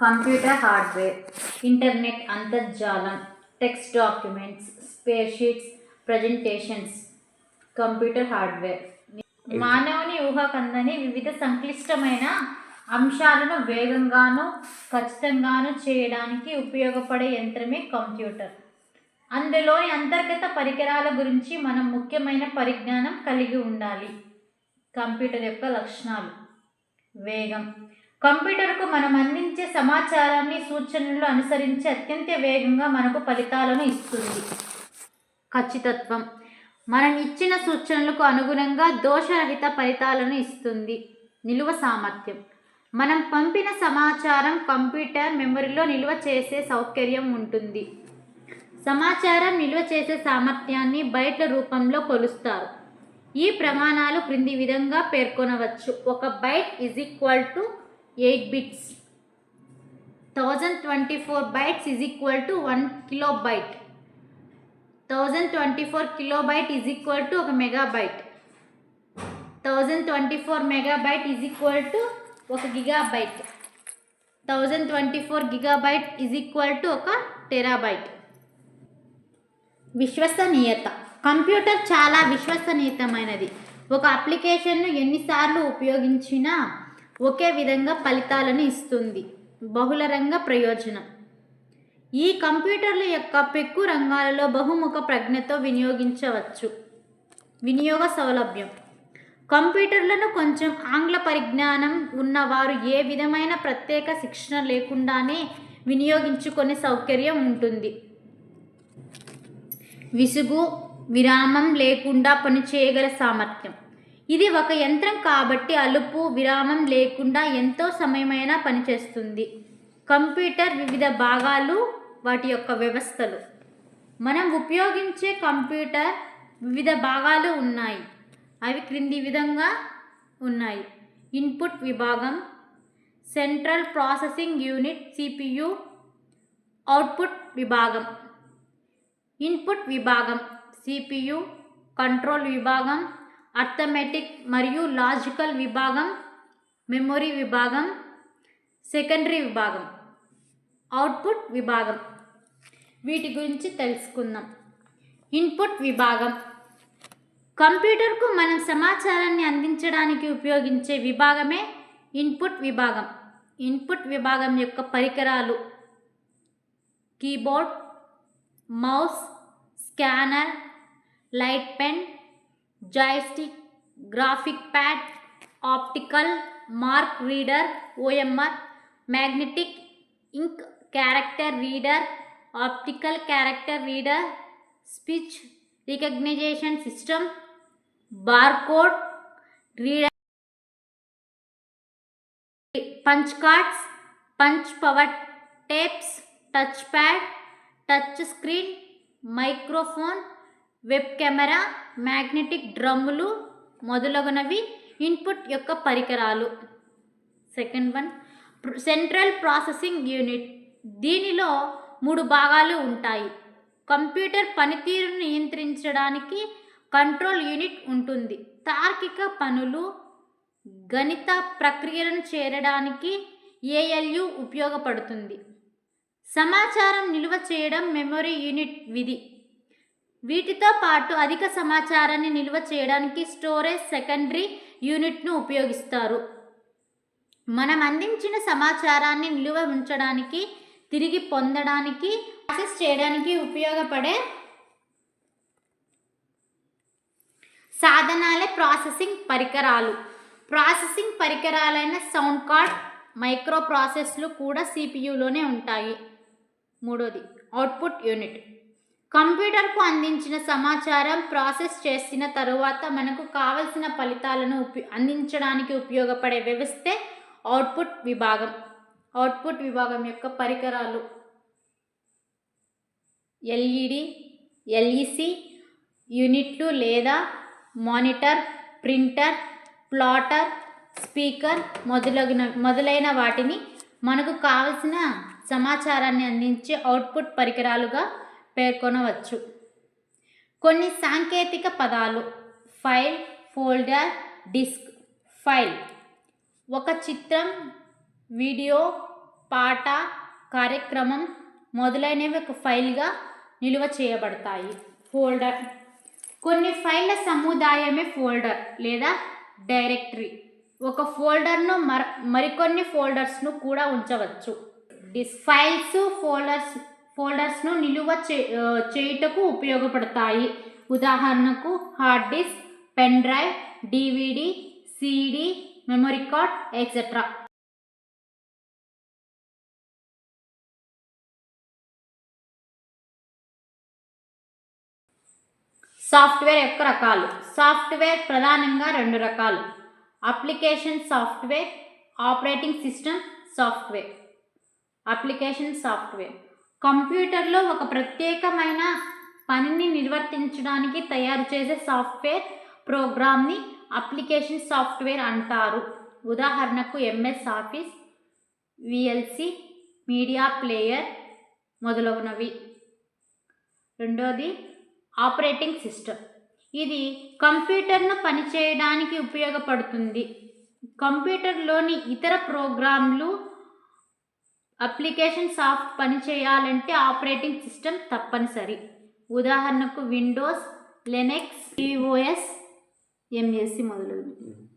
Computer hardware internet అంతర్జాలం text documents spreadsheets presentations computer hardware. మానవుని ఊహకందని వివిధ సంక్లిష్టమైన అంశాలను వేగంగాను ఖచ్చితంగాను చేయడానికి ఉపయోగపడే యంత్రమే కంప్యూటర్. అందులోని అంతర్గత పరికరాల గురించి మనం ముఖ్యమైన పరిజ్ఞానం కలిగి ఉండాలి. కంప్యూటర్ యొక్క లక్షణాలు. వేగం. కంప్యూటర్కు మనం అందించే సమాచారాన్ని సూచనలు అనుసరించి అత్యంత వేగంగా మనకు ఫలితాలను ఇస్తుంది. ఖచ్చితత్వం. మనం ఇచ్చిన సూచనలకు అనుగుణంగా దోషరహిత ఫలితాలను ఇస్తుంది. నిలువ సామర్థ్యం. మనం పంపిన సమాచారం కంప్యూటర్ మెమరీలో నిల్వ చేసే సౌకర్యం ఉంటుంది. సమాచారం నిల్వ చేసే సామర్థ్యాన్ని బయట రూపంలో కొలుస్తారు. ఈ ప్రమాణాలు క్రింది విధంగా పేర్కొనవచ్చు. ఒక byte is equal to eight bits. Thousand twenty four bytes is equal to one kilobyte thousand twenty four kilobyte is equal to ఒక megabyte thousand twenty four megabyte is equal to ఒక gigabyte thousand twenty four gigabyte is equal to ఒక terabyte. విశ్వసనీయత. Computer చాలా విశ్వసనీయతమైనది. ఒక అప్లికేషన్ను ఎన్నిసార్లు ఉపయోగించినా ఒకే విధంగా ఫలితాలను ఇస్తుంది. బహుళ రంగ ప్రయోజనం. ఈ కంప్యూటర్ల యొక్క పెక్కు రంగాలలో బహుముఖ ప్రజ్ఞతో వినియోగించవచ్చు. వినియోగ సౌలభ్యం. కంప్యూటర్లను కొంచెం ఆంగ్ల పరిజ్ఞానం ఉన్నవారు ఏ విధమైన ప్రత్యేక శిక్షణ లేకుండానే వినియోగించుకునే సౌకర్యం ఉంటుంది. విసుగు విరామం లేకుండా పనిచేయగల సామర్థ్యం. ఇది ఒక యంత్రం కాబట్టి అలుపు విరామం లేకుండా ఎంతో సమయమైనా పనిచేస్తుంది. కంప్యూటర్ వివిధ భాగాలు వాటి యొక్క వ్యవస్థలు. మనం ఉపయోగించే కంప్యూటర్ వివిధ భాగాలు ఉన్నాయి. అవి క్రింది విధంగా ఉన్నాయి. ఇన్పుట్ విభాగం central processing unit CPU output విభాగం. ఇన్పుట్ విభాగం సిపియు కంట్రోల్ విభాగం అర్థమెటిక్ మరియు లాజికల్ విభాగం మెమొరీ విభాగం సెకండరీ విభాగం అవుట్పుట్ విభాగం. వీటి గురించి తెలుసుకుందాం. ఇన్పుట్ విభాగం. కంప్యూటర్కు మనం సమాచారాన్ని అందించడానికి ఉపయోగించే విభాగమే ఇన్పుట్ విభాగం. ఇన్పుట్ విభాగం యొక్క పరికరాలు. Keyboard mouse scanner light pen joystick graphic pad optical mark reader O OMR magnetic ink character reader optical character reader speech recognition system bar barcode reader punch cards punch paper tapes touch pad touch screen microphone web camera magnetic డ్రమ్ములు మొదలగునవి input యొక్క పరికరాలు. Second one central processing unit. దీనిలో మూడు భాగాలు ఉంటాయి. Computer పనితీరును నియంత్రించడానికి కంట్రోల్ యూనిట్ ఉంటుంది. తార్కిక పనులు గణిత ప్రక్రియలను చేరడానికి ఏఎల్యు ఉపయోగపడుతుంది. సమాచారం నిల్వ చేయడం మెమొరీ యూనిట్ విధి. వీటితో పాటు అధిక సమాచారాన్ని నిల్వ చేయడానికి స్టోరేజ్ సెకండరీ యూనిట్ను ఉపయోగిస్తారు. మనం అందించిన సమాచారాన్ని నిల్వ ఉంచడానికి తిరిగి పొందడానికి ప్రాసెస్ చేయడానికి ఉపయోగపడే సాధనాలే ప్రాసెసింగ్ పరికరాలు. ప్రాసెసింగ్ పరికరాలైన సౌండ్ కార్డ్ మైక్రో ప్రాసెస్లు కూడా సిపియులోనే ఉంటాయి. మూడోది అవుట్పుట్ యూనిట్. కంప్యూటర్కు అందించిన సమాచారం ప్రాసెస్ చేసిన తరువాత మనకు కావలసిన ఫలితాలను ఉప అందించడానికి ఉపయోగపడే వ్యవస్థే అవుట్పుట్ విభాగం. అవుట్పుట్ విభాగం యొక్క పరికరాలు ఎల్ఈడి ఎల్ఈసి యూనిట్లు లేదా మానిటర్ ప్రింటర్ ప్లాటర్ స్పీకర్ మొదలగిన మొదలైన వాటిని మనకు కావలసిన సమాచారాన్ని అందించే అవుట్పుట్ పరికరాలుగా పేర్కొనవచ్చు. కొన్ని సాంకేతిక పదాలు ఫైల్ ఫోల్డర్ డిస్క్ ఫైల్. ఒక చిత్రం వీడియో పాట కార్యక్రమం మొదలైనవి ఒక ఫైల్గా నిల్వ చేయబడతాయి. ఫోల్డర్. కొన్ని ఫైళ్ళ సముదాయమే ఫోల్డర్ లేదా డైరెక్టరీ. ఒక ఫోల్డర్ను మర మరికొన్ని ఫోల్డర్స్ను కూడా ఉంచవచ్చు. డిస్ ఫైల్స్ ఫోల్డర్స్ ఫోల్డర్స్ను నిలువ చే చేయుటకు ఉపయోగపడతాయి. ఉదాహరణకు hard disk pen drive DVD CD memory card etcetera software యొక్క రకాలు. సాఫ్ట్వేర్ ప్రధానంగా రెండు రకాలు. Application software operating system software. Application software. కంప్యూటర్లో ఒక ప్రత్యేకమైన పనిని నిర్వర్తించడానికి తయారు చేసే సాఫ్ట్వేర్ ప్రోగ్రామ్ని అప్లికేషన్ సాఫ్ట్వేర్ అంటారు. ఉదాహరణకు MS office VLC media player మొదలగునవి. రెండోది ఆపరేటింగ్ సిస్టమ్. ఇది కంప్యూటర్ను పనిచేయడానికి ఉపయోగపడుతుంది. కంప్యూటర్లోని ఇతర ప్రోగ్రాంలు అప్లికేషన్ సాఫ్ట్ పనిచేయాలంటే ఆపరేటింగ్ సిస్టమ్ తప్పనిసరి. ఉదాహరణకు విండోస్ లెనెక్స్ ఈఓఎస్ ఎంఎస్సి మొదలగునవి.